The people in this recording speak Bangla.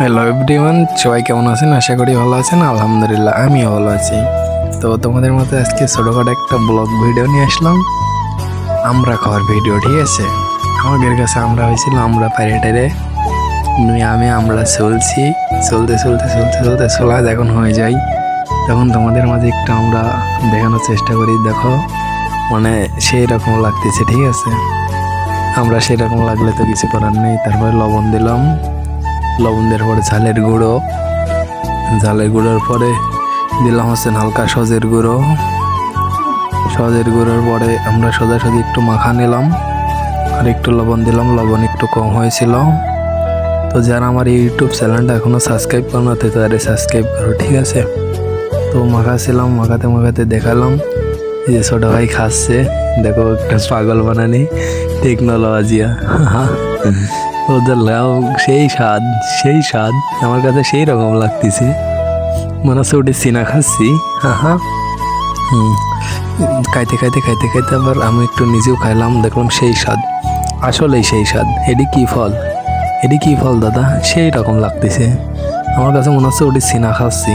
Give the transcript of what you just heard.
হ্যালো এভরিওয়ান সবাই কেমন আছেন? আশা করি ভালো আছেন। আলহামদুলিল্লাহ, আমিও ভালো আছি। তো তোমাদের মতো আজকে ছোটোখাটো একটা ব্লগ ভিডিও নিয়ে আসলাম। আমরা খাওয়ার ভিডিও, ঠিক আছে? আমাদের কাছে আমরা হয়েছিল আমরা প্যারেটারে নিয়ে আমি, আমরা চলছি। চলতে চলতে চলতে চলতে চলা যখন হয়ে যাই তখন তোমাদের মাঝে একটু আমরা দেখানোর চেষ্টা করি, দেখো। মানে সেই রকম লাগতেছে, ঠিক আছে? আমরা সেরকম লাগলে তো কিছু করার নেই। তারপরে লবণ দিলাম। লবণ দেওয়ার পরে ঝালের গুঁড়ো। ঝালের গুঁড়োর পরে দিলাম হচ্ছে হালকা সজের গুঁড়ো। সজের গুঁড়োর পরে আমরা সোজাসুজি একটু মাখা নিলাম। আর একটু লবণ দিলাম, লবণ একটু কম হয়েছিল। তো যারা আমার ইউটিউব চ্যানেলটা এখনও সাবস্ক্রাইব করো না তাদের সাবস্ক্রাইব করো, ঠিক আছে? তো মাখাছিলাম, মাখাতে মাখাতে দেখালাম যে ছোটো ভাই খাচ্ছে। দেখো একটা পাগল বানানি, টেকনোলজিয়া। ওদের লাউ সেই স্বাদ সেই স্বাদ আমার কাছে সেই রকম লাগতেছে। মনে হচ্ছে ওটি চিনা খাচ্ছি। হ্যাঁ হুম। খাইতে খাইতে খাইতে খাইতে আবার আমি একটু নিজেও খাইলাম দেখলাম সেই স্বাদ। আসলেই সেই স্বাদ। এটি কী ফল? এটি কী ফল দাদা? সেই রকম লাগতেছে। আমার কাছে মনে হচ্ছে ওটি চিনা খাচ্ছি।